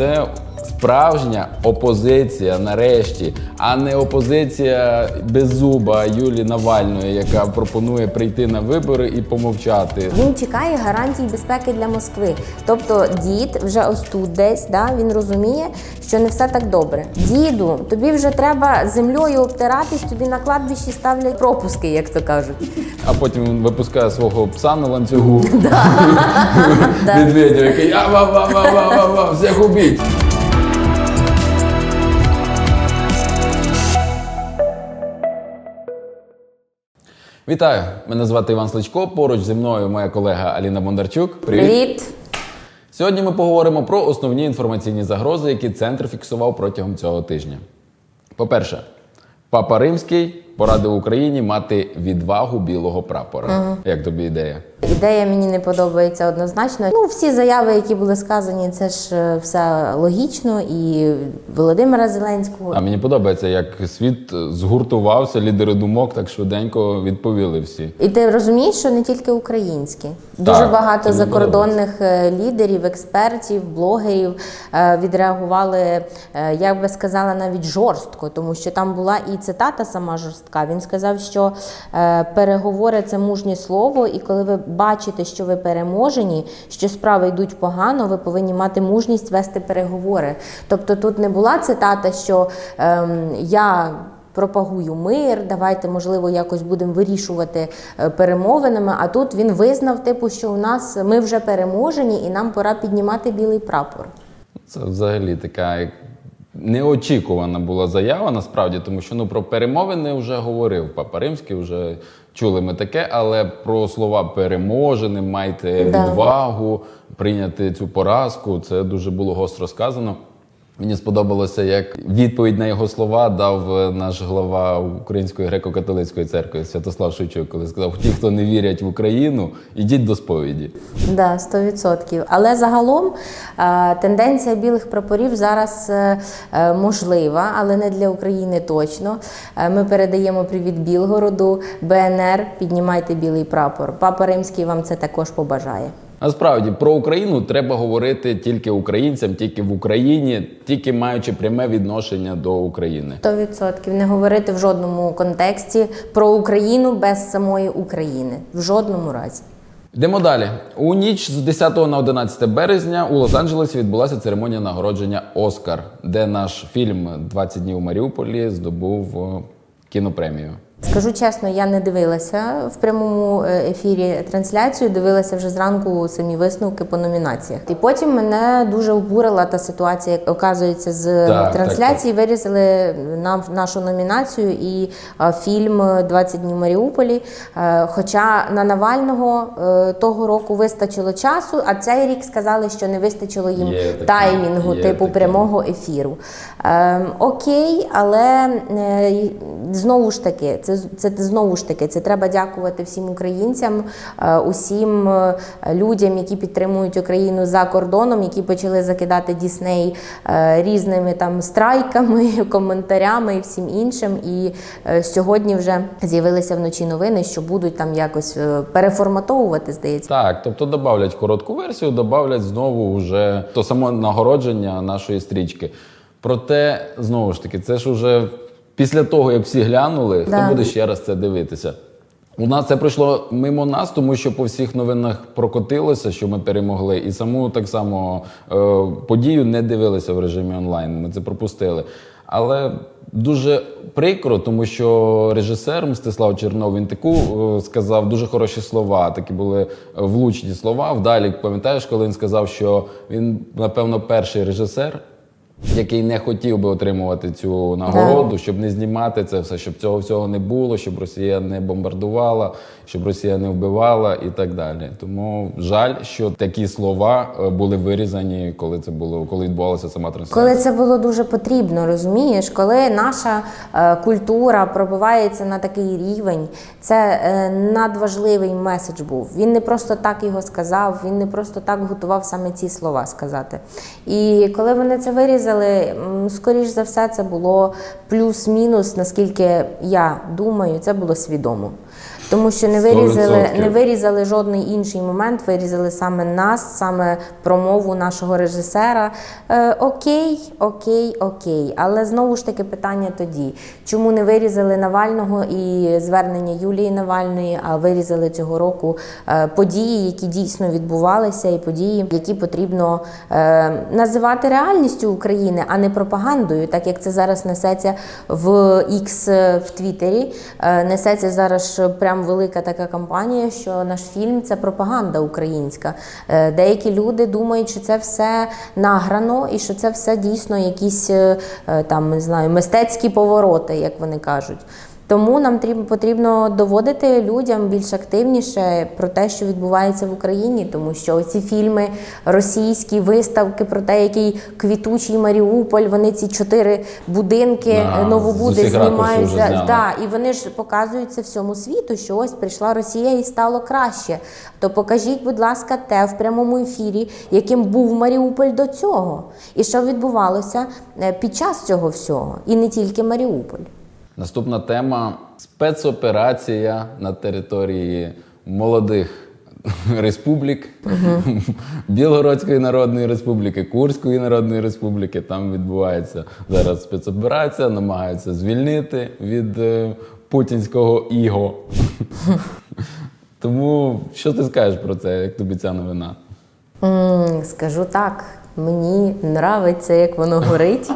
це справжня опозиція нарешті, а не опозиція беззуба Юлії Навальної, яка пропонує прийти на вибори і помовчати. Він чекає гарантій безпеки для Москви. Тобто дід вже ось тут десь, да, він розуміє, що не все так добре. Діду, тобі вже треба землею обтиратись, тобі на кладбищі ставлять пропуски, як то кажуть. А потім він випускає свого пса на ланцюгу медведя, який ава-ва-ва-ва-ва, всіх убіть. Вітаю! Мене звати Іван Сличко. Поруч зі мною моя колега Аліна Бондарчук. Привіт! Сьогодні ми поговоримо про основні інформаційні загрози, які центр фіксував протягом цього тижня. По-перше, Папа Римський порадив Україні мати відвагу білого прапора. Як тобі ідея? Ідея мені не подобається однозначно. Ну, всі заяви, які були сказані, це ж е, все логічно. І Володимира Зеленського, А мені подобається, як світ згуртувався, лідери думок так швиденько відповіли всі. І ти розумієш, що не тільки українські, дуже Так, багато закордонних е, лідерів, експертів, блогерів е, відреагували, е, я би сказала, навіть жорстко, тому що там була і цитата сама жорстка. Він сказав, що е, переговори це мужнє слово, і коли ви бачите, що ви переможені, що справи йдуть погано, ви повинні мати мужність вести переговори. Тобто тут не була цитата, що ем, я пропагую мир, давайте, можливо, якось будемо вирішувати е, перемовинами. А тут він визнав, типу, що у нас ми вже переможені, і нам пора піднімати білий прапор. Це взагалі така неочікувана була заява, насправді, тому що ну про перемовини вже говорив Папа Римський, вже чули ми таке, але про слова переможені, майте Да. відвагу, прийняти цю поразку. Це дуже було гостро сказано. Мені сподобалося, як відповідь на його слова дав е, наш глава Української греко-католицької церкви Святослав Шевчук, коли сказав: ті, хто не вірять в Україну, ідіть до сповіді. Да, 100%. Але загалом е, тенденція білих прапорів зараз е, можлива, але не для України точно. Ми передаємо привіт Білгороду, БНР, піднімайте білий прапор. Папа Римський вам це також побажає. Насправді про Україну треба говорити тільки українцям, тільки в Україні, тільки маючи пряме відношення до України. 100%. Не говорити в жодному контексті про Україну без самої України. В жодному разі. Йдемо далі. У ніч з 10 на 11 березня у Лос-Анджелесі відбулася церемонія нагородження Оскар, де наш фільм «20 днів у Маріуполі здобув е, кінопремію. Скажу чесно, я не дивилася в прямому е, ефірі трансляцію, дивилася вже зранку самі висновки по номінаціях. І потім мене дуже обурила та ситуація, як оказується, з Так, трансляції. Вирізали нам нашу номінацію і е, фільм «20 днів Маріуполі. Е, Хоча на Навального того року вистачило часу, а цей рік сказали, що не вистачило їм Є таймінгу, є типу таке. прямого ефіру. Ем, окей, але знову ж таки, це, це знову ж таки, це треба дякувати всім українцям, е, усім е, людям, які підтримують Україну за кордоном, які почали закидати Дісней е, різними там страйками, коментарями і всім іншим. І сьогодні вже з'явилися вночі новини, що будуть там якось переформатовувати, здається. Так, тобто добавлять коротку версію, добавлять знову вже то само нагородження нашої стрічки. Проте, знову ж таки, це ж уже після того, як всі глянули, Да. хто буде ще раз це дивитися. У нас це пройшло мимо нас, тому що по всіх новинах прокотилося, що ми перемогли, і саму так само е, подію не дивилися в режимі онлайн. Ми це пропустили. Але дуже прикро, тому що режисер Мстислав Чернов він таку е, сказав дуже хороші слова. Такі були влучні слова. Вдалі пам'ятаєш, коли він сказав, що він, напевно, перший режисер, який не хотів би отримувати цю нагороду, щоб не знімати це все, щоб цього всього не було, щоб Росія не бомбардувала, щоб Росія не вбивала і так далі. Тому жаль, що такі слова е, були вирізані, коли це було, коли відбувалася сама трансляція. Коли це було дуже потрібно, розумієш, коли наша е, культура пробивається на такий рівень, це е, надважливий меседж був. Він не просто так його сказав, він не просто так готував саме ці слова сказати. І коли вони це вирізали, м, скоріш за все, це було плюс-мінус, наскільки я думаю, це було свідомо. Тому що не вирізали, не вирізали жодний інший момент, вирізали саме нас, саме промову нашого режисера. Е, окей, окей, окей. Але знову ж таки питання тоді: чому не вирізали Навального і звернення Юлії Навальної, а вирізали цього року е, події, які дійсно відбувалися, і події, які потрібно е, називати реальністю України, а не пропагандою, так як це зараз несеться в X в Твіттері. Е, Несеться зараз ж прям велика така кампанія, що наш фільм це пропаганда українська. Е, Деякі люди думають, що це все награно і що це все дійсно якісь е, е, там не знаю мистецькі повороти, як вони кажуть. Тому нам тріб- потрібно доводити людям більш активніше про те, що відбувається в Україні, тому що ці фільми російські виставки про те, який квітучий Маріуполь, вони ці чотири будинки Да, е, новобуди знімаються. Да, і вони ж показуються всьому світу, що ось прийшла Росія і стало краще. То покажіть, будь ласка, те в прямому ефірі, яким був Маріуполь до цього, і що відбувалося е, під час цього всього, і не тільки Маріуполь. Наступна тема спецоперація на території молодих республік Білгородської Народної Республіки, Курської Народної Республіки. Там відбувається зараз спецоперація, намагаються звільнити від е, путінського іго. Тому що ти скажеш про це, як тобі ця новина? Скажу так, мені нравиться, як воно горить.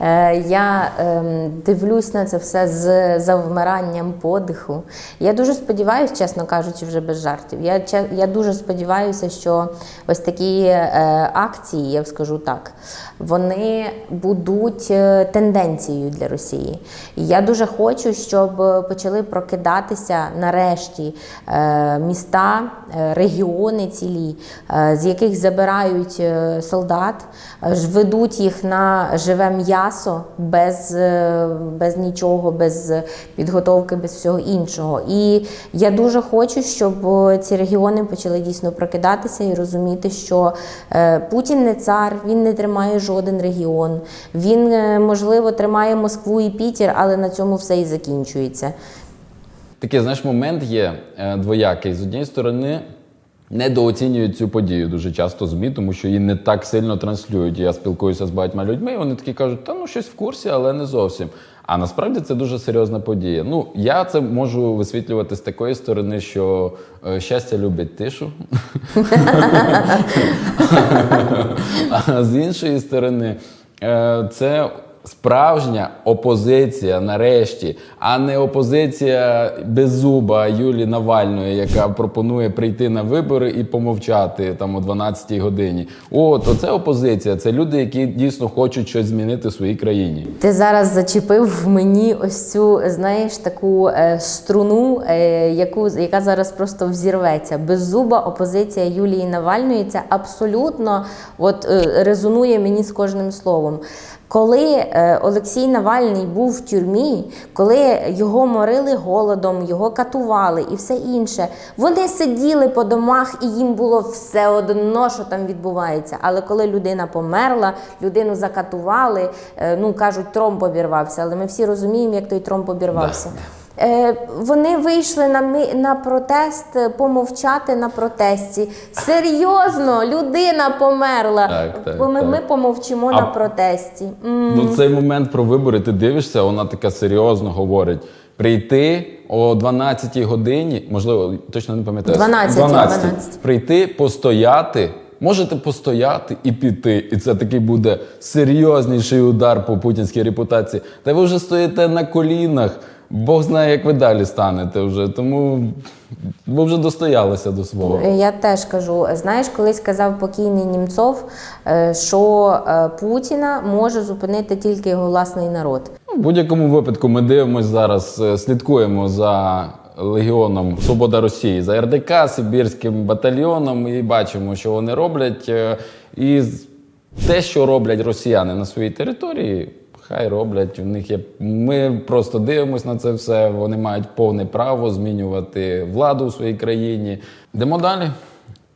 Е, я ем, дивлюсь на це все з завмиранням подиху. Я дуже сподіваюся, чесно кажучи, вже без жартів. Я, я дуже сподіваюся, що ось такі е, акції, я скажу так, вони будуть е, тенденцією для Росії. Я дуже хочу, щоб почали прокидатися нарешті міста, регіони цілі, з яких забирають е, солдат, е, ведуть їх на живе м'ясо без, е, без нічого, без підготовки, без всього іншого. І я дуже хочу, щоб е, ці регіони почали дійсно прокидатися і розуміти, що Путін не цар, він не тримає жоден регіон. Він, можливо, тримає Москву і Пітер, але на цьому все і закінчується. Такий, знаєш, момент є двоякий. З однієї сторони, недооцінюють цю подію дуже часто ЗМІ, тому що її не так сильно транслюють. Я спілкуюся з багатьма людьми, і вони такі кажуть, та ну щось в курсі, але не зовсім. А насправді це дуже серйозна подія. Ну, я це можу висвітлювати з такої сторони, що е, щастя любить тишу. А з іншої сторони, е, це справжня опозиція нарешті, а не опозиція беззуба Юлії Навальної, яка пропонує прийти на вибори і помовчати там о 12-й годині. От оце опозиція. Це люди, які дійсно хочуть щось змінити в своїй країні. Ти зараз зачепив в мені ось цю, знаєш, таку е, струну, е, яку, яка зараз просто взірветься. Беззуба опозиція Юлії Навальної це абсолютно от, е, резонує мені з кожним словом. Коли е, Олексій Навальний був в тюрмі, коли його морили голодом, його катували і все інше, вони сиділи по домах і їм було все одно, що там відбувається. Але коли людина померла, людину закатували, е, ну кажуть, тромб обірвався, але ми всі розуміємо, як той тромб обірвався. Е, Вони вийшли на ми на протест е, помовчати на протесті. Серйозно, людина померла. Так, так, ми, так. ми помовчимо А- на протесті. Ну, цей момент про вибори, ти дивишся, вона така серйозно говорить. Прийти о 12-й годині, можливо, точно не пам'ятаю. 12-й, 12-й. 12-й. Прийти, постояти. Можете постояти і піти. І це такий буде серйозніший удар по путінській репутації. Та ви вже стоїте на колінах. Бог знає, як ви далі станете вже. Тому ви вже достоялися до свого. Я теж кажу, знаєш, колись казав покійний Німцов, е, що е, Путіна може зупинити тільки його власний народ. Ну, В будь-якому випадку ми дивимося зараз, е, слідкуємо за Легіоном Свобода Росії, за РДК, Сибірським батальйоном, і бачимо, що вони роблять. е, І те, що роблять росіяни на своїй території, хай роблять. У них є. Ми просто дивимося на це все. Вони мають повне право змінювати владу у своїй країні. Йдемо далі.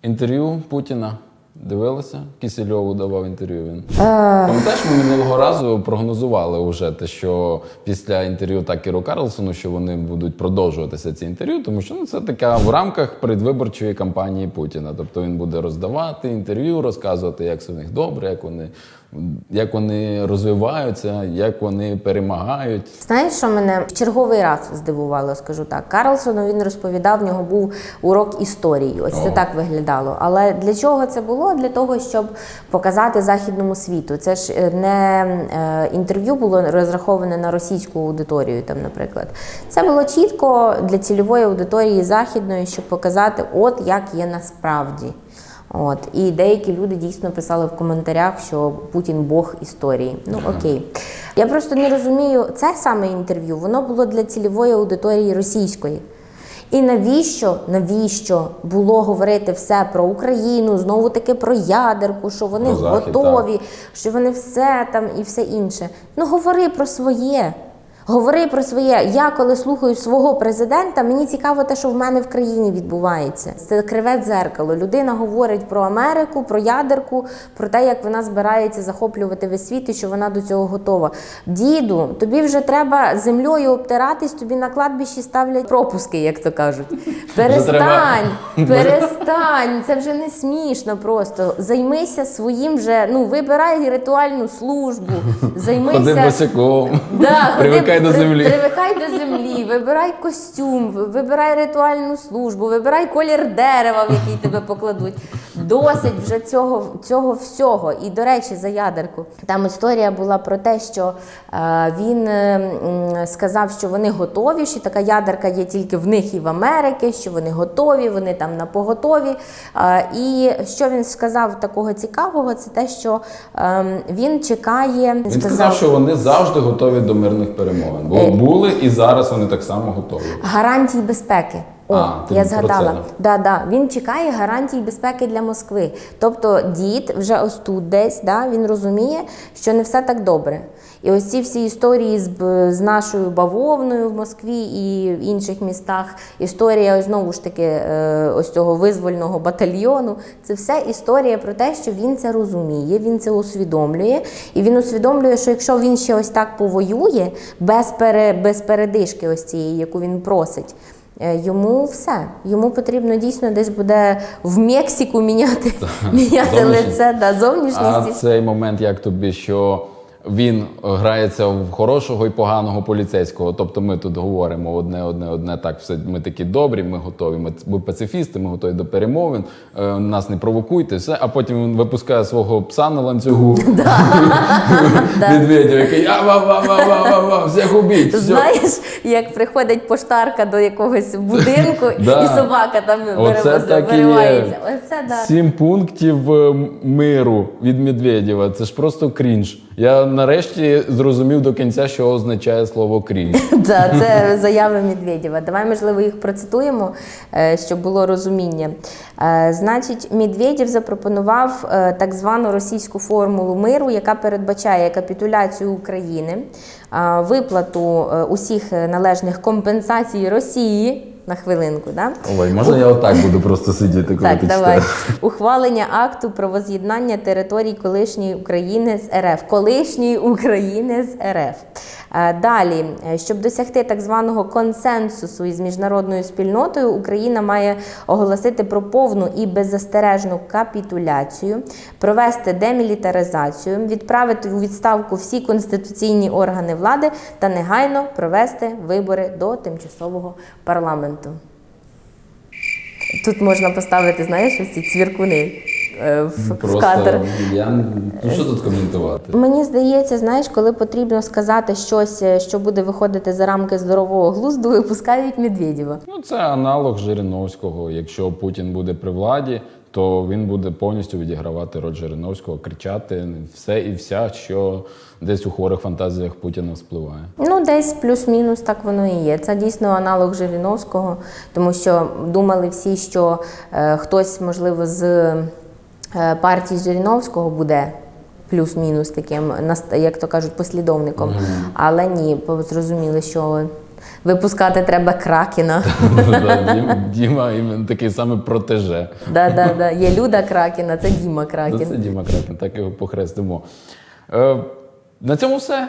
Інтерв'ю Путіна. Дивилася? Кисельову давав інтерв'ю він. Е, Пам'ятаєш, ми минулого разу прогнозували вже те, що після інтерв'ю Такеру Карлсону, що вони будуть продовжуватися ці інтерв'ю, тому що ну, це така в рамках передвиборчої кампанії Путіна. Тобто він буде роздавати інтерв'ю, розказувати, як все в них добре, як вони, як вони розвиваються, як вони перемагають. Знаєш, що мене в черговий раз здивувало, скажу так. Карлсону він розповідав, в нього був урок історії. Ось це так виглядало. Але для чого це було? Для того, щоб показати західному світу. Це ж е, не е, інтерв'ю було розраховане на російську аудиторію, там, наприклад. Це було чітко для цільової аудиторії західної, щоб показати, от як є насправді. От і деякі люди дійсно писали в коментарях, що Путін Бог історії. Ну окей. Я просто не розумію, це саме інтерв'ю, воно було для цільової аудиторії російської. І навіщо, навіщо було говорити все про Україну, знову таки про ядерку, що вони Про Захід, готові, що вони все там і все інше. Ну говори про своє. Говори про своє. Я коли слухаю свого президента, мені цікаво те, що в мене в країні відбувається. Це криве дзеркало. Людина говорить про Америку, про ядерку, про те, як вона збирається захоплювати весь світ і що вона до цього готова. Діду, тобі вже треба землею обтиратись, тобі на кладбищі ставлять пропуски, як то кажуть. Перестань, перестань. Це вже не смішно просто. Займися своїм вже. Ну вибирай ритуальну службу, займися. Ходи босиком, Да, привикай до землі. Привикай до землі, вибирай костюм, вибирай ритуальну службу, вибирай колір дерева, в який тебе покладуть. Досить вже цього, цього всього. І до речі, за ядерку. Там історія була про те, що е, він е, сказав, що вони готові, що така ядерка є тільки в них і в Америки, що вони готові, вони там на поготові. Е, і що він сказав такого цікавого, це те, що е, він чекає. Він сказав, що вони завжди готові до мирних перемовин. Бо Е. були і зараз вони так само готові. Гарантій безпеки. О, А, я згадала. Да, да. Він чекає гарантій безпеки для Москви. Тобто дід вже ось тут десь, да, він розуміє, що не все так добре. І ось ці всі історії з, з нашою бавовною в Москві і в інших містах, історія ось знову ж таки е, ось цього визвольного батальйону. Це все історія про те, що він це розуміє, він це усвідомлює. І він усвідомлює, що якщо він ще ось так повоює, без, пере, без передишки, ось цієї, яку він просить. Е, Йому все. Йому потрібно дійсно десь буде в Мексику міняти, міняти лице да, зовнішність. А цей момент, як тобі, що він грається в хорошого і поганого поліцейського. Тобто ми тут говоримо одне, одне, одне. Так, все ми такі добрі, ми готові. Ми, ми пацифісти, ми готові до перемовин. е, нас не провокуйте, все. А потім він випускає свого пса на ланцюгу. Медведєв, який а ва ва ва ва ва ва всіх убіть. Знаєш, як приходить поштарка до якогось будинку, і собака там виривається. Сім пунктів е, миру від Медведєва. Це ж просто крінж. Я нарешті зрозумів до кінця, що означає слово крінж. Да, це заяви Медведєва. Давай, можливо, їх процитуємо, е, щоб було розуміння. Е, Значить, Медведєв запропонував е, так звану російську формулу миру, яка передбачає капітуляцію України, виплату усіх належних компенсацій Росії. На хвилинку, да? Ой, можна я отак буду просто сидіти, коли Так, ти давай. читаєш? Ухвалення акту про воз'єднання територій колишньої України з РФ. Колишньої України з РФ. Е, Далі, е, щоб досягти так званого консенсусу із міжнародною спільнотою, Україна має оголосити про повну і беззастережну капітуляцію, провести демілітаризацію, відправити у відставку всі конституційні органи влади та негайно провести вибори до тимчасового парламенту. Тут можна поставити, знаєш, ці цвіркуни е, в, в кадр. я ну що тут коментувати? Мені здається, знаєш, коли потрібно сказати щось, е, що буде виходити за рамки здорового глузду, випускають Медведєва. Ну це аналог Жириновського. Якщо Путін буде при владі, то він буде повністю відігравати роль Жириновського, кричати все і вся, що десь у хворих фантазіях Путіна спливає. Ну, десь плюс-мінус так воно і є. Це дійсно аналог Жириновського, тому що думали всі, що е, хтось, можливо, з партії Жириновського буде. Плюс-мінус таким, як то кажуть, послідовником. Але ні, зрозуміли, що Випускати треба кракена. Діма такий самий протеже. Да, да, да. Є Люда Кракена, це Діма Кракен. Це Діма Кракен, так його похрестимо. Е, на цьому все.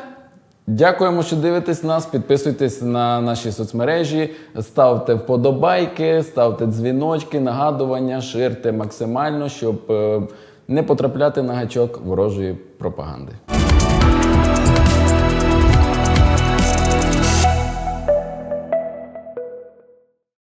Дякуємо, що дивитесь нас. Підписуйтесь на наші соцмережі, ставте вподобайки, ставте дзвіночки, нагадування, ширте максимально, щоб е, не потрапляти на гачок ворожої пропаганди.